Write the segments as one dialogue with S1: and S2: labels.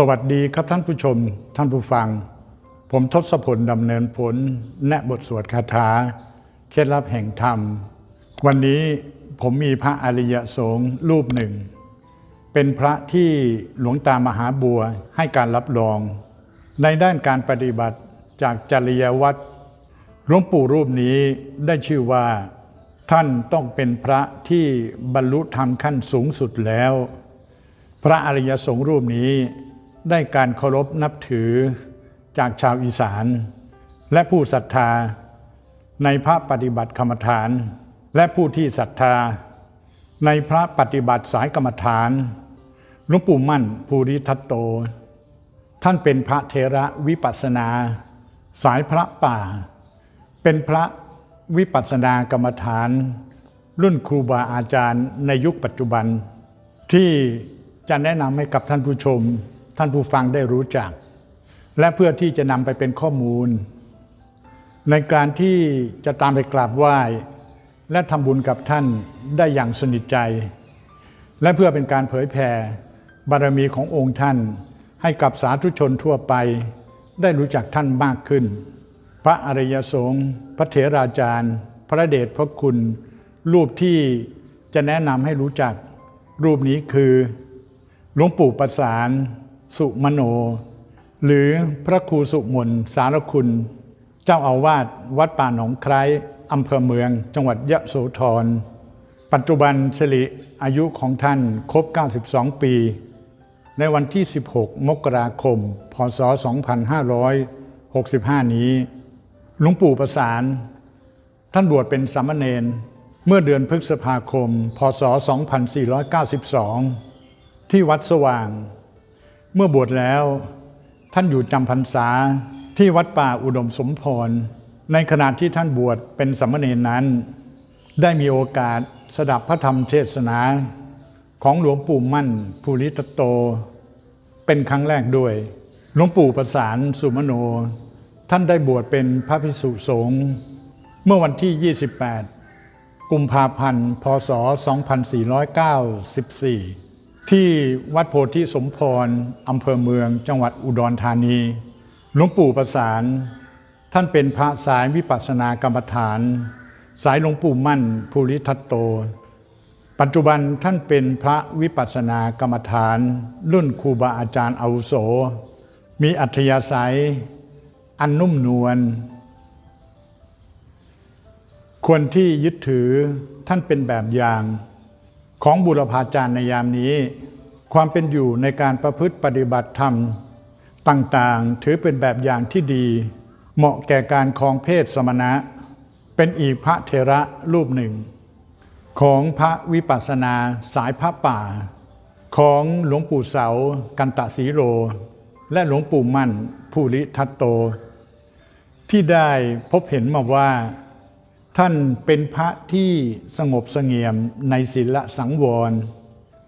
S1: สวัสดีครับท่านผู้ชม ท่านผู้ฟัง ผมทศพลดำเนินผล แนะบทสวดคาถา เคล็ดลับแห่งธรรม วันนี้ผมมีพระอริยสงฆ์รูปหนึ่ง เป็นพระที่หลวงตามหาบัวให้การรับรอง ในด้านการปฏิบัติจากจริยวัตรหลวงปู่รูปนี้ได้ชื่อว่า ท่านต้องเป็นพระที่บรรลุธรรมขั้นสูงสุดแล้ว พระอริยสงฆ์รูปนี้ ได้การเคารพนับถือจากชาวอีสาน และผู้ศรัทธา ในพระปฏิบัติกรรมฐาน และผู้ที่ศรัทธา ในพระปฏิบัติสายกรรมฐานหลวงปู่มั่นภูริทัตโต ท่านเป็นพระเทระวิปัสนา สายพระป่า เป็นพระวิปัสนากรรมฐาน รุ่นครูบาอาจารย์ในยุคปัจจุบัน ที่จะแนะนำให้กับท่านผู้ชม ท่านผู้ฟังได้รู้จัก และเพื่อที่จะนำไปเป็นข้อมูล ในการที่จะตามไปกราบไหว้ และทำบุญกับท่านได้อย่างสนิทใจ และเพื่อเป็นการเผยแผ่บารมีขององค์ท่าน ให้กับสาธุชนทั่วไป ได้รู้จักท่านมากขึ้น พระอริยสงฆ์พระเถราจารย์ พระเดชพระคุณ รูปที่จะแนะนำให้รู้จักรูปนี้คือหลวงปู่ประสาน สุมโน หรือพระครูสุมนสารคุณ เจ้าอาวาสวัดป่าหนองไคร้อำเภอเมือง จังหวัดยะโสธร ปัจจุบันสิริอายุของท่านครบ 92 ปี ในวันที่ 16 มกราคม พศ 2565 นี้ หลวงปู่ประสาน ท่านบวชเป็นสามเณรเมื่อเดือนพฤษภาคม พศ 2492 ที่วัดสว่าง เมื่อบวชแล้ว ท่านอยู่จำพรรษาที่วัดป่าอุดมสมพร ในขณะที่ท่านบวชเป็นสามเณรนั้น ได้มีโอกาสสดับพระธรรมเทศนาของหลวงปู่มั่นภูริตโต เป็นครั้งแรกด้วย หลวงปู่ประสานสุมโน ท่านได้บวชเป็นพระภิกษุสงฆ์เมื่อวันที่ 28 กุมภาพันธ์ พศ 2494 ที่วัดโพธิสมพรอำเภอเมือง จังหวัดอุดรธานี หลวงปู่ประสาน ท่านเป็นพระสายวิปัสสนากรรมฐาน สายหลวงปู่มั่นภูริทัตโต ปัจจุบันท่านเป็นพระวิปัสสนากรรมฐาน รุ่นครูบาอาจารย์อาวุโส มีอัธยาศัย อันนุ่มนวลควรที่ยึดถือท่านเป็นแบบอย่าง ของบุรพาจารย์ในยามนี้ ความเป็นอยู่ในการประพฤติปฏิบัติธรรม ต่างๆ ถือเป็นแบบอย่างที่ดี เหมาะแก่การคองเพศสมณะ เป็นอีกพระเทระรูปหนึ่ง ของพระวิปัสสนาสายพระป่า ของหลวงปู่เสา กันตะสีโร และหลวงปู่มั่นภูริทัตโต ที่ได้พบเห็นมาว่า ท่านเป็นพระที่สงบเสงี่ยมในศีลสังวร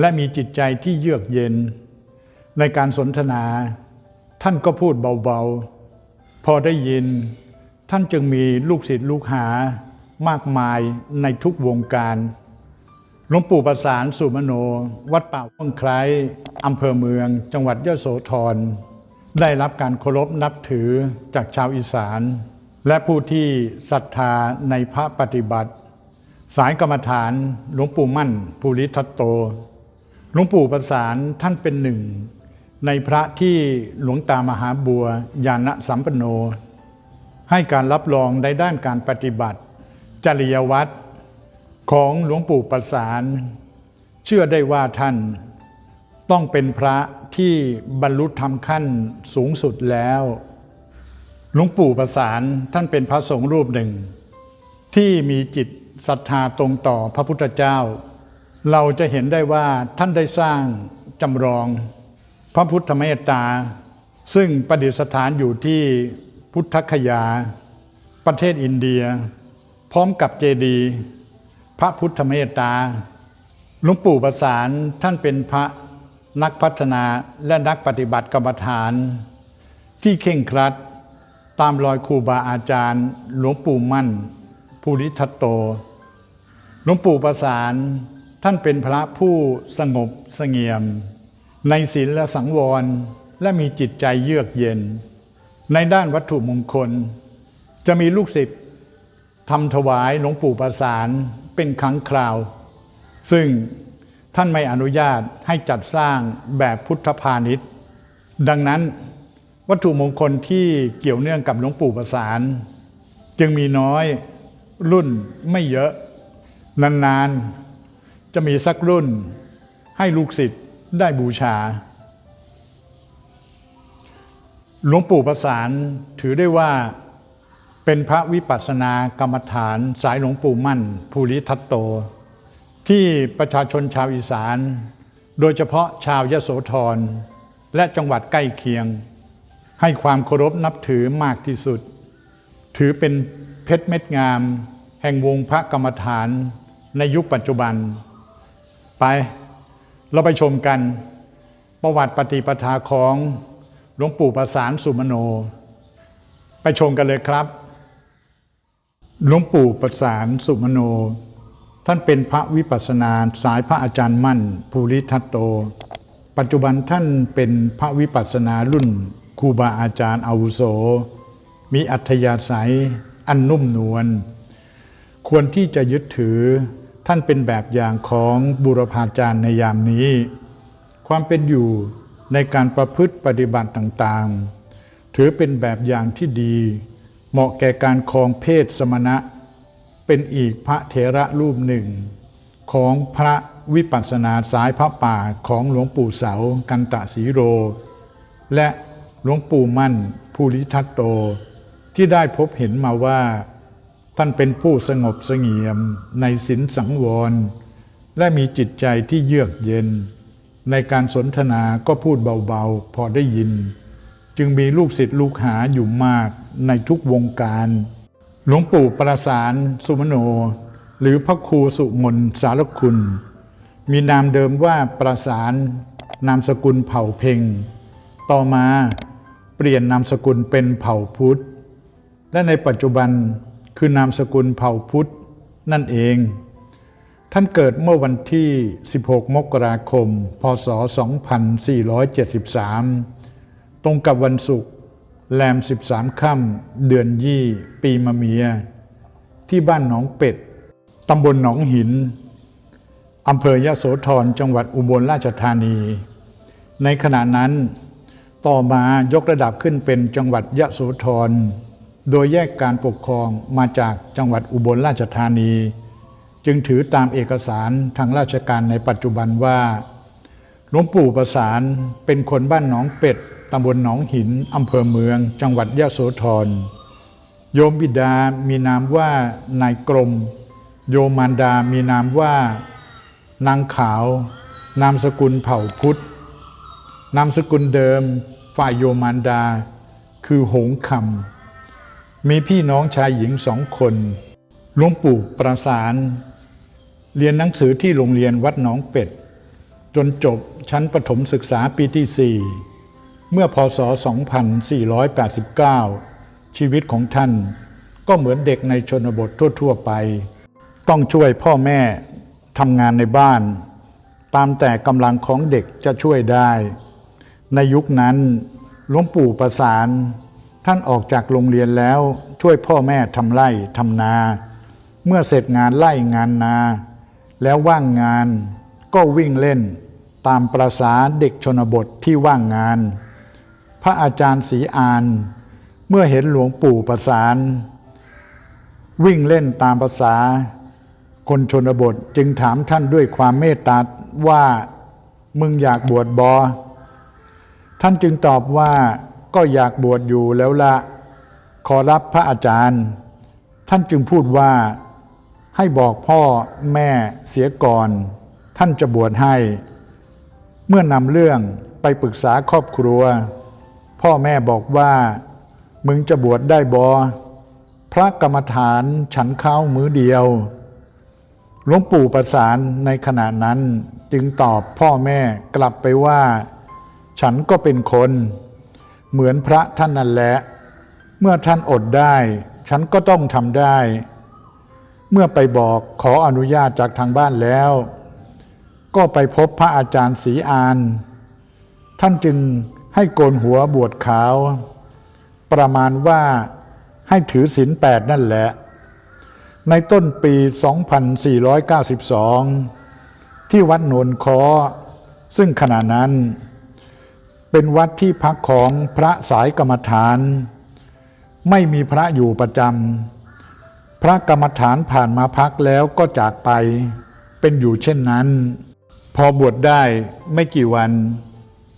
S1: และมีจิตใจที่เยือกเย็น ในการสนทนา ท่านก็พูดเบาๆ พอได้ยิน ท่านจึงมีลูกศิษย์ลูกหามากมายในทุกวงการหลวงปู่ประสานสุมโน วัดป่าว่องไคล้อำเภอเมือง จังหวัดยโสธรได้รับการเคารพนับถือจากชาวอีสาน และผู้ที่ศรัทธาในพระปฏิบัติ สายกรรมฐานหลวงปู่มั่นภูริทัตโตหลวงปู่ประสานท่านเป็นหนึ่ง ในพระที่หลวงตามหาบัวญาณสัมปโน ให้การรับรองในด้านการปฏิบัติ จริยวัตรของหลวงปู่ประสาน เชื่อได้ว่าท่าน ต้องเป็นพระที่บรรลุธรรมขั้นสูงสุดแล้ว หลวงปู่ประสานท่านเป็นพระสงฆ์รูปหนึ่ง ที่มีจิตศรัทธาตรงต่อพระพุทธเจ้า เราจะเห็นได้ว่าท่านได้สร้างจำลอง พระพุทธเมตตา ซึ่งประดิษฐานอยู่ที่พุทธคยา ประเทศอินเดีย พร้อมกับเจดีย์พระพุทธเมตตาหลวงปู่ประสานท่านเป็นพระนักพัฒนาและนักปฏิบัติกรรมฐาน ที่เข่งครัด ตามรอยครูบาอาจารย์ หลวงปู่มั่น ภูริทัตโต หลวงปู่ประสานท่านเป็นพระผู้สงบสงี่ยม ในศีลและสังวรและมีจิตใจเยือกเย็น ในด้านวัตถุมงคล จะมีลูกศิษย์ทำถวายหลวงปู่ประสานเป็นครั้งคราว ซึ่งท่านไม่อนุญาตให้จัดสร้างแบบพุทธพาณิชย์ ดังนั้น วัตถุมงคลที่เกี่ยวเนื่องกับหลวงปู่ประสาน จึงมีน้อยรุ่นไม่เยอะ นานๆ จะมีสักรุ่นให้ลูกศิษย์ได้บูชา หลวงปู่ประสานถือได้ว่าเป็นพระวิปัสสนากรรมฐานสายหลวงปู่มั่น ภูริทัตโต ที่ประชาชนชาวอีสาน โดยเฉพาะชาวยโสธร และจังหวัดใกล้เคียง ให้ความเคารพนับถือมากที่สุด ถือเป็นเพชรเม็ดงาม แห่งวงพระกรรมฐานในยุคปัจจุบัน ไป เราไปชมกัน ประวัติปฏิปทาของหลวงปู่ประสานสุมโน ไปชมกันเลยครับ หลวงปู่ประสานสุมโน ท่านเป็นพระวิปัสสนาสายพระอาจารย์มั่นภูริทัตโต ปัจจุบันท่านเป็นพระวิปัสสนารุ่น ครูบาอาจารย์อาวุโส มีอัธยาศัยอันนุ่มนวลควรที่จะยึดถือท่านเป็นแบบอย่างของบุรพาจารย์ในยามนี้ ความเป็นอยู่ในการประพฤติปฏิบัติต่างๆ ถือเป็นแบบอย่างที่ดี เหมาะแก่การครองเพศสมณะ เป็นอีกพระเถระรูปหนึ่ง ของพระวิปัสสนาสายพระป่าของหลวงปู่เสากันตะสีโร และ หลวงปู่มั่นภูริทัตโตที่ได้พบเห็นมาว่า ท่านเป็นผู้สงบเสงี่ยมในศีลสังวร และมีจิตใจที่เยือกเย็น ในการสนทนาก็พูดเบาๆ พอได้ยิน จึงมีลูกศิษย์ลูกหาอยู่มากในทุกวงการ หลวงปู่ประสานสุมโน หรือพระครูสุมนสารคุณ มีนามเดิมว่าประสานนามสกุลเผ่าเพ่งต่อมา เปลี่ยนนามสกุลเป็นเผ่าพุทธ และในปัจจุบันคือนามสกุลเผ่าพุทธนั่นเอง ท่านเกิดเมื่อวันที่ 16 มกราคม พศ 2473 ตรงกับวันศุกร์แรม 13 ค่ำเดือนยี่ ปีมะเมีย ที่บ้านหนองเป็ด ตำบลหนองหิน อำเภอยะโสธร จังหวัดอุบลราชธานี ในขณะนั้น ต่อมายกระดับขึ้นเป็นจังหวัดยะโสธร โดยแยกการปกครองมาจากจังหวัดอุบลราชธานี จึงถือตามเอกสารทางราชการในปัจจุบันว่าหลวงปู่ประสานเป็นคนบ้านหนองเป็ดตำบลหนองหินอำเภอเมือง จังหวัดยะโสธร โยมบิดามีนามว่านายกรม โยมมารดามีนามว่านางขาวนามสกุลเผ่าพุทธ นามสกุลเดิมฝ่ายโยมารดา คือหงคำมีพี่น้องชายหญิงสองคนหลวงปู่ประสาน เรียนหนังสือที่โรงเรียนวัดหนองเป็ด จนจบชั้นประถมศึกษาปีที่ 4 เมื่อพศ 2489 ชีวิตของท่านก็เหมือนเด็กในชนบททั่ว ๆ ไป ต้องช่วยพ่อแม่ทำงานในบ้าน ตามแต่กำลังของเด็กจะช่วยได้ ในยุคนั้นหลวงปู่ประสาน ท่านออกจากโรงเรียนแล้วช่วยพ่อแม่ทำไร่ทำนา เมื่อเสร็จงานไล่งานนา แล้วว่างงานก็วิ่งเล่นตามประษาเด็กชนบทที่ว่างงาน พระอาจารย์ศรีอาน เมื่อเห็นหลวงปู่ประสาน วิ่งเล่นตามภาษา คนชนบทจึงถามท่านด้วยความเมตตาว่ามึงอยากบวชบอ ท่านจึงตอบว่าก็อยากบวชอยู่แล้วละขอรับพระอาจารย์ ท่านจึงพูดว่าให้บอกพ่อแม่เสียก่อน ท่านจะบวชให้ เมื่อนำเรื่องไปปรึกษาครอบครัว พ่อแม่บอกว่า มึงจะบวชได้บอพระกรรมฐานฉันข้าวมื้อเดียวหลวงปู่ประสานในขณะนั้นจึงตอบพ่อแม่กลับไปว่า ฉันก็เป็นคน เหมือนพระท่านนั่นแหละ เมื่อท่านอดได้ ฉันก็ต้องทำได้ เมื่อไปบอกขออนุญาตจากทางบ้านแล้ว ก็ไปพบพระอาจารย์ศรีอาน ท่านจึงให้โกนหัวบวชขาว ประมาณว่าให้ถือศีลแปดนั่นแหละ ในต้นปี 2492 ที่วัดโนนคอซึ่งขณะนั้น เป็นวัดที่พักของพระสายกรรมฐาน ไม่มีพระอยู่ประจำพระกรรมฐานผ่านมาพักแล้วก็จากไป เป็นอยู่เช่นนั้น พอบวชได้ไม่กี่วัน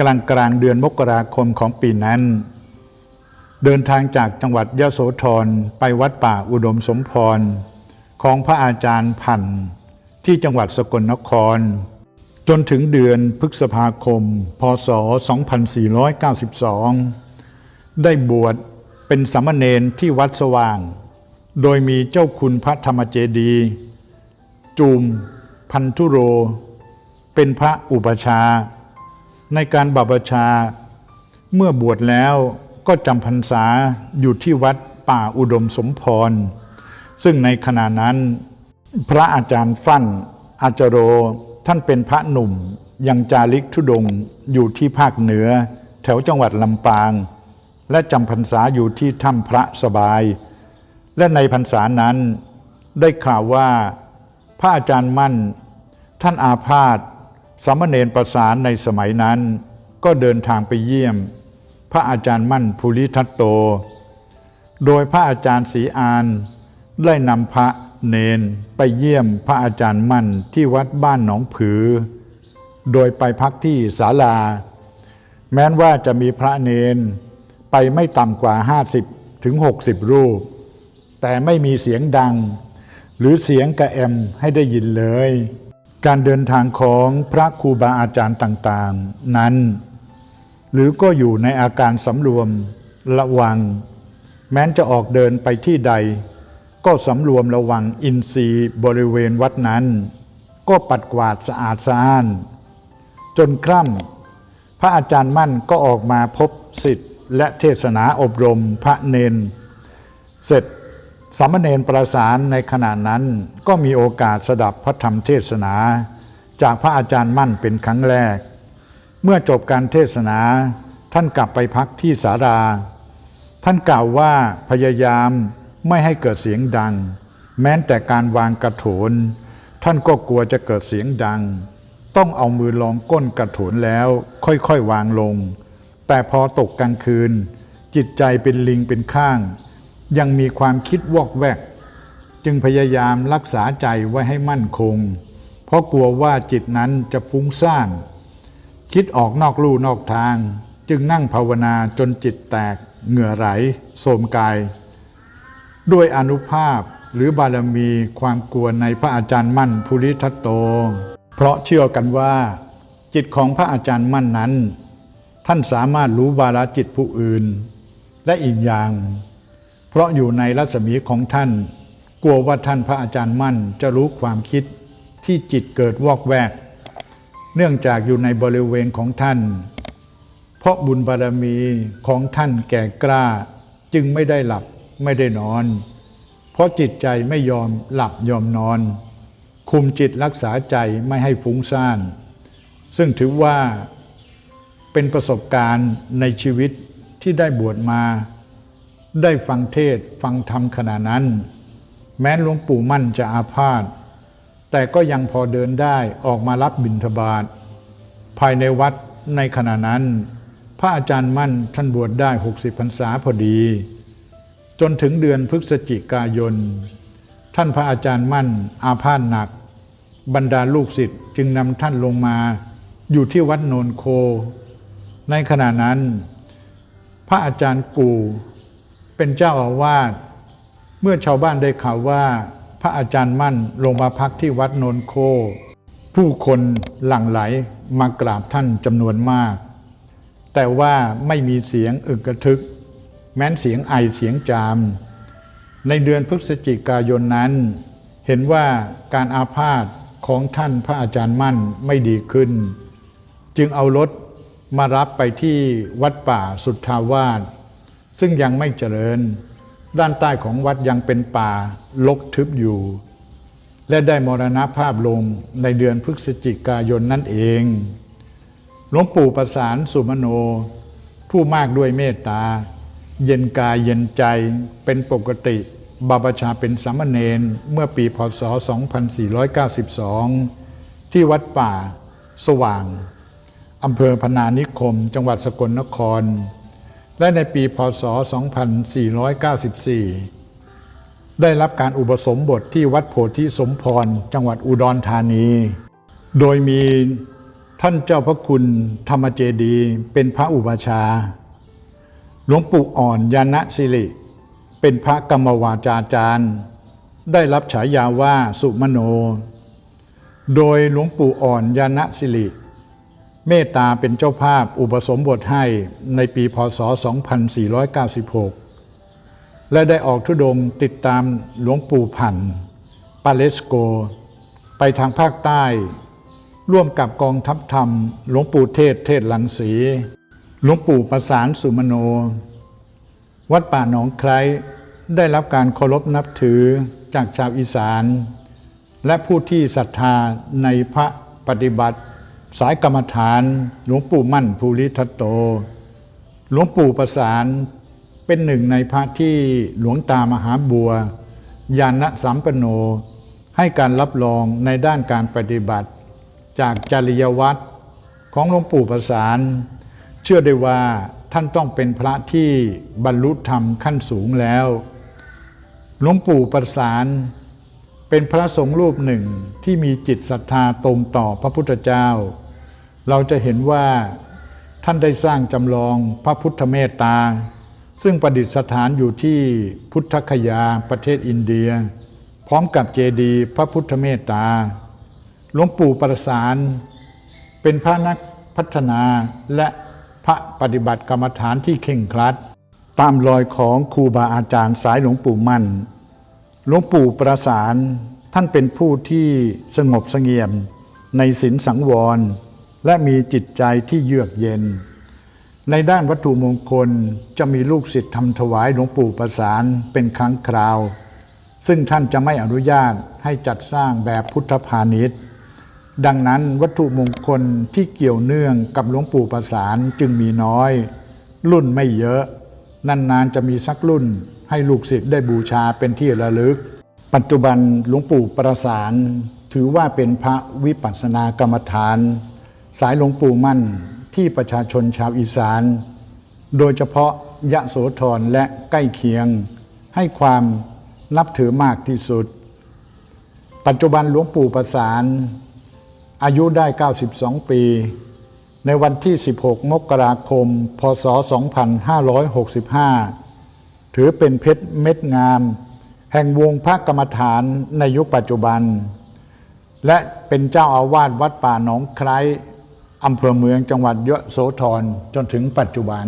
S1: กลางกลางเดือนมกราคมของปีนั้น เดินทางจากจังหวัดยโสธรไปวัดป่าอุดมสมพร ของพระอาจารย์พันธ์ที่จังหวัดสกลนคร จนถึงเดือนพฤษภาคม พศ 2492 ได้บวชเป็นสามเณรที่วัดสว่าง โดยมีเจ้าคุณพระธรรมเจดีย์จูม พันธุโร เป็นพระอุปชา ในการบัพชา เมื่อบวชแล้วก็จำพรรษาอยู่ที่วัดป่าอุดมสมพร ซึ่งในขณะนั้น พระอาจารย์ฟั่นอาจรโร ท่านเป็นพระหนุ่มยังจาริกธุดงอยู่ที่ภาคเหนือ แถวจังหวัดลำปาง และจำพรรษาอยู่ที่ถ้ำพระสบาย และในพรรษานั้นได้ข่าวว่าพระอาจารย์มั่น ท่านอาพาธสามเณรประสานในสมัยนั้น ก็เดินทางไปเยี่ยม พระอาจารย์มั่นภูริทัตโต โดยพระอาจารย์ศรีอานได้นำพระ เนนไปเยี่ยมพระอาจารย์มั่นที่วัดบ้านหนองผือ โดยไปพักที่ศาลา แม้นว่าจะมีพระเนนไปไม่ต่ำกว่า 50 ถึง 60 รูป แต่ไม่มีเสียงดัง หรือเสียงกระแอมให้ได้ยินเลย การเดินทางของพระครูบาอาจารย์ต่างๆ นั้น หรือก็อยู่ในอาการสำรวมระวัง แม้นจะออกเดินไปที่ใด ก็สำรวมระวังอินทรีย์บริเวณวัดนั้น ก็ปัดกวาดสะอาดสะอ้าน จนคร่ำพระอาจารย์มั่นก็ออกมาพบสิทธิ์และเทศนาอบรมพระเนน เสร็จสามเณรประสานในขณะนั้นก็มีโอกาสสดับพระธรรมเทศนา จากพระอาจารย์มั่นเป็นครั้งแรก เมื่อจบการเทศนาท่านกลับไปพักที่สารา ท่านกล่าวว่าพยายาม ไม่ให้เกิดเสียงดัง แม้แต่การวางกระโถน ท่านก็กลัวจะเกิดเสียงดัง ต้องเอามือลองก้นกระโถนแล้ว ค่อยๆวางลง แต่พอตกกลางคืน จิตใจเป็นลิงเป็นข้าง ยังมีความคิดวอกแวก จึงพยายามรักษาใจไว้ให้มั่นคง เพราะกลัวว่าจิตนั้นจะฟุ้งซ่านคิดออกนอกลู่นอกทาง จึงนั่งภาวนาจนจิตแตก เหงื่อไหลโสมกาย ด้วยอนุภาพหรือบารมีความกลัวในพระอาจารย์มั่นภูริทัตโต เพราะเชื่อกันว่า จิตของพระอาจารย์มั่นนั้น ท่านสามารถรู้วาลจิตผู้อื่น และอีกอย่าง เพราะอยู่ในรัศมีของท่าน กลัวว่าท่านพระอาจารย์มั่นจะรู้ความคิดที่จิตเกิดวอกแวก เนื่องจากอยู่ในบริเวณของท่าน เพราะบุญบารมีของท่านแก่กล้าจึงไม่ได้หลับ ไม่ได้นอน เพราะจิตใจไม่ยอมหลับยอมนอน คุมจิตรักษาใจไม่ให้ฟุ้งซ่าน ซึ่งถือว่าเป็นประสบการณ์ในชีวิตที่ได้บวชมา ได้ฟังเทศฟังธรรมขณะนั้น แม้หลวงปู่มั่นจะอาพาธแต่ก็ยังพอเดินได้ออกมารับบิณฑบาตภายในวัดในขณะนั้น พระอาจารย์มั่นท่านบวชได้ 60พรรษาพอดี จนถึงเดือนพฤศจิกายน ท่านพระอาจารย์มั่นอาพาธหนัก บรรดาลูกศิษย์จึงนำท่านลงมาอยู่ที่วัดโนนโค ในขณะนั้น พระอาจารย์กูเป็นเจ้าอาวาสเมื่อชาวบ้านได้ข่าวว่า พระอาจารย์มั่นลงมาพักที่วัดโนนโค ผู้คนหลั่งไหลมากราบท่านจำนวนมาก แต่ว่าไม่มีเสียงอึกกระทึก แม้นเสียงไอเสียงจาม ในเดือนพฤศจิกายนนั้น เห็นว่าการอาพาธของท่านพระอาจารย์มั่นไม่ดีขึ้น จึงเอารถมารับไปที่วัดป่าสุทธาวาสซึ่งยังไม่เจริญ ด้านใต้ของวัดยังเป็นป่าลกทึบอยู่ และได้มรณภาพลงในเดือนพฤศจิกายนนั่นเองหลวงปู่ประสานสุมโน ผู้มากด้วยเมตตา เย็นกายเย็นใจเป็นปกติ บาบชาเป็นสามเณรเมื่อปีพศ 2492 ที่วัดป่า สว่างอำเภอพนานิคม จังหวัดสกลนคร และในปีพศ 2494 ได้รับการอุปสมบทที่วัดโพธิสมพร จังหวัดอุดรธานี โดยมีท่านเจ้าพระคุณธรรมเจดีเป็นพระอุปชา ลวงปู่อ่อนยานะสิริ เป็นพระกรรมวาจาจารย์ ได้รับฉายาว่าสุมโน โดยหลวงปู่อ่อนยานะสิริ เมตตาเป็นเจ้าภาพอุปสมบทให้ในปีพศ 2496 และได้ออกทุดงค์ติดตามหลวงปู่พันปาเลสโก ไปทางภาคใต้ ร่วมกับกองทัพธรรมหลวงปู่เทศเทศลังสี หลวงปู่ประสานสุมโน วัดป่าหนองไคร้ได้รับการเคารพนับถือจากชาวอีสาน และผู้ที่ศรัทธาในพระปฏิบัติ สายกรรมฐานหลวงปู่มั่นภูริทัตโต หลวงปู่ประสานเป็นหนึ่งในพระที่หลวงตามหาบัวยานะสัมปโน ให้การรับรองในด้านการปฏิบัติ จากจริยวัตรของหลวงปู่ประสาน เชื่อได้ว่าท่านต้องเป็นพระที่บรรลุธรรมขั้นสูงแล้ว หลวงปู่ประสาน เป็นพระสงฆ์รูปหนึ่งที่มีจิตศรัทธาตรงต่อพระพุทธเจ้า เราจะเห็นว่าท่านได้สร้างจำลองพระพุทธเมตตา ซึ่งประดิษฐานอยู่ที่พุทธคยาประเทศอินเดีย พร้อมกับเจดีย์พระพุทธเมตตา หลวงปู่ประสาน เป็นพระนักพัฒนาและ พระปฏิบัติกรรมฐานที่เข่งครัด ตามรอยของครูบาอาจารย์สายหลวงปู่มั่น หลวงปู่ประสานท่านเป็นผู้ที่สงบเสงี่ยมในศีลสังวร และมีจิตใจที่เยือกเย็น ในด้านวัตถุมงคลจะมีลูกศิษย์ทำถวายหลวงปู่ประสานเป็นครั้งคราว ซึ่งท่านจะไม่อนุญาตให้จัดสร้างแบบพุทธพาณิชย์ ดังนั้นวัตถุมงคลที่เกี่ยวเนื่องกับหลวงปู่ประสานจึงมีน้อย รุ่นไม่เยอะ นานๆจะมีสักรุ่นให้ลูกศิษย์ได้บูชาเป็นที่ระลึก ปัจจุบันหลวงปู่ประสาน ถือว่าเป็นพระวิปัสสนากรรมฐาน สายหลวงปู่มั่นที่ประชาชนชาวอีสาน โดยเฉพาะยะโสธรและใกล้เคียง ให้ความนับถือมากที่สุด ปัจจุบันหลวงปู่ประสาน อายุได้ 92 ปี ในวันที่ 16 มกราคม พศ 2565 ถือเป็นเพชรเม็ดงาม แห่งวงพระกรรมฐานในยุคปัจจุบัน และเป็นเจ้าอาวาสวัดป่าหนองไคร้อำเภอเมืองจังหวัดยะโสธรจนถึงปัจจุบัน